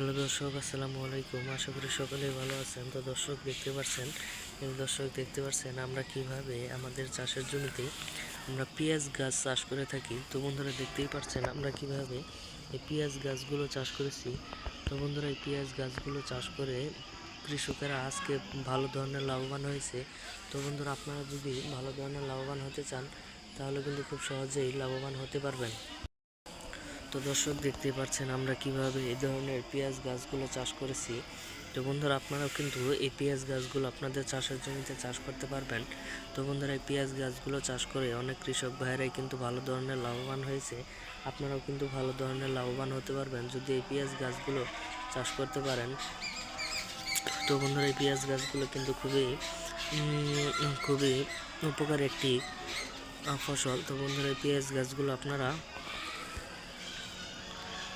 Hello দর্শক, আসসালামু আলাইকুম। আশা করি সকলেই ভালো আছেন। তো দর্শক, দেখতে পাচ্ছেন দর্শক, দেখতে পাচ্ছেন আমরা কীভাবে আমাদের চাষের জমিতে আমরা পেঁয়াজ গাছ চাষ করে থাকি? তো বন্ধুরা, দেখতেই পাচ্ছেন আমরা কীভাবে এই পেঁয়াজ গাছগুলো চাষ করেছি? তো বন্ধুরা, এই পেঁয়াজ গাছগুলো চাষ করে কৃষকেরা আজকে ভালো ধরনের লাভবান হয়েছে। তো বন্ধুরা, আপনারা যদি ভালো ধরনের লাভবান হতে চান, তাহলে কিন্তু খুব সহজেই লাভবান হতে পারবেন। তো দর্শক দেখতে পাচ্ছেন আমরা কীভাবে এই ধরনের পেঁয়াজ গাছগুলো চাষ করেছি। তো বন্ধুরা, আপনারাও কিন্তু এই পেঁয়াজ গাছগুলো আপনাদের চাষের জমিতে চাষ করতে পারবেন। তো বন্ধুরা, এই পেঁয়াজ গাছগুলো চাষ করে অনেক কৃষক ভাইয়েরাই কিন্তু ভালো ধরনের লাভবান হয়েছে। আপনারাও কিন্তু ভালো ধরনের লাভবান হতে পারবেন যদি এই পেঁয়াজ গাছগুলো চাষ করতে পারেন। তো বন্ধুরা, এই পেঁয়াজ গাছগুলো কিন্তু খুবই খুবই উপকার একটি ফসল। তো বন্ধুরা পেঁয়াজ গাছগুলো আপনারা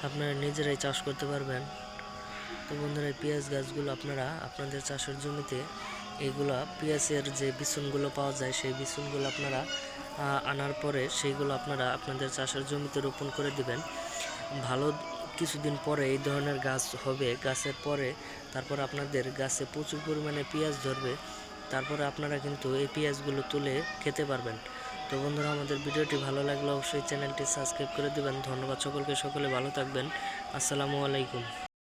আপনারা নিজেরাই চাষ করতে পারবেন। তো বন্ধুরা, এই পেঁয়াজ গাছগুলো আপনারা আপনাদের চাষের জমিতে এইগুলো পেঁয়াজের যে বিচুনগুলো পাওয়া যায়, সেই বিচুনগুলো আপনারা আনার পরে সেইগুলো আপনারা আপনাদের চাষের জমিতে রোপণ করে দিবেন। ভালো কিছুদিন পরে এই ধরনের গাছ হবে। গাছের পরে তারপর আপনাদের গাছে প্রচুর পরিমাণে পেঁয়াজ ধরবে। তারপরে আপনারা কিন্তু এই পেঁয়াজগুলো তুলে খেতে পারবেন। তো বন্ধুরা, আমাদের ভিডিওটি ভালো লাগলে অবশ্যই চ্যানেলটি সাবস্ক্রাইব করে দিবেন। ধন্যবাদ সকলকে, সকলে ভালো থাকবেন। আসসালামু আলাইকুম।